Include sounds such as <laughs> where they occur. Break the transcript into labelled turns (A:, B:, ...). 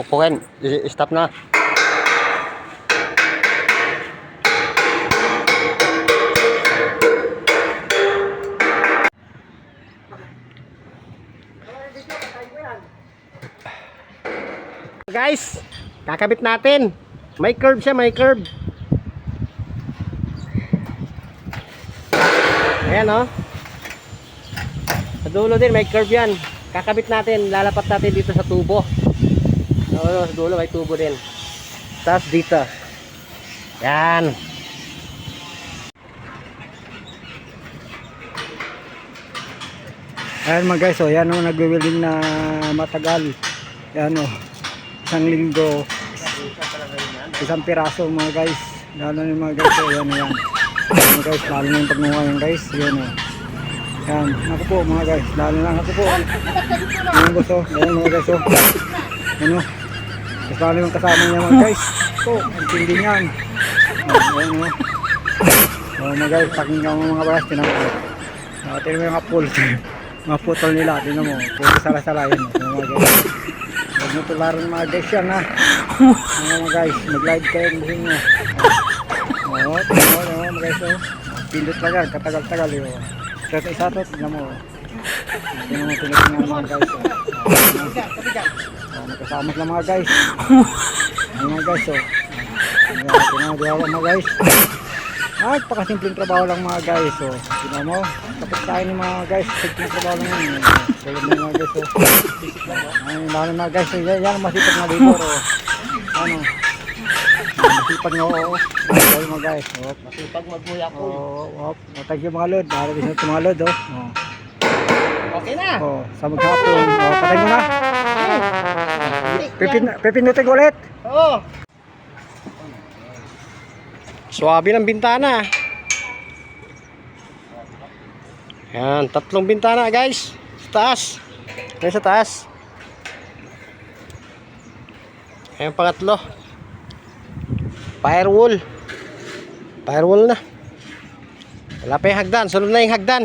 A: pukpukin. I- Stop na. Guys, kakabit natin. May curve siya, may curve. Ayan oh. Sa dulo din may curve yan. Kakabit natin, lalapat natin dito sa tubo. Oo, sa dulo may tubo din. Tapos dito. Yan.
B: Ayan mga guys, oh, yan o, nagwiwiling na matagal. Yan o, isang linggo, isang piraso mga guys. Lalo na mga guys, oh, yan o yan. Mga guys, lalo na yung pagmuha yan guys, yan o. Yan, ako po mga guys, lalo na ako po. Yan gusto, yan mga guys, oh. O. Tapos lalo yung kasama niya mga guys. Po, ang tindi niyan. Yan o. Oh, mga guys, pakinggan mo mga guys, tinan mo. Uh, tinan mo yung apple. <laughs> mga putol nila, tinan mo. Puro sala-sala oh, Mga guys. Huwag mo tularan mga guys yan ha. Mga guys, mag-live kayo ang buhin nyo. Oo, tinan mo, tinan mo mga guys. Oh. Pindot lang yan, katagal-tagal yun. Kaya isa to, tinan mo. Tinan mo, tinitingnan mga guys. Oh. Oh, magkasama sila mga guys. <laughs> Ayan mga guys, oh. Ayan, mo, mga guys. Ah, pakasimpleng trabaho lang mga guys. So, tingnan mo. Tapos tayo ng mga guys. Simpleng trabaho lang yun. Tulad ng mga guys. So, ay, lalo mga guys. Yan, yan ang masipag na labor. Oh. Ano? Yan, Masipag nga. Oo. Ayun mga guys. Oh.
A: Masipag magmuya
B: Oo. Oh, oh. Thank you mga lod. Para din sa mga lod. Oh. Oh.
A: Okay na.
B: Oh, sa maghapon. Oh, patay mo na. Pipin, pipinutin ko ulit.
A: Oo. Swabe ng bintana. Yan, tatlong bintana guys. Sa taas. Yan sa taas. Ayan pangatlo. Firewall. Firewall na. Wala pa yung hagdan. Sunod na yung hagdan.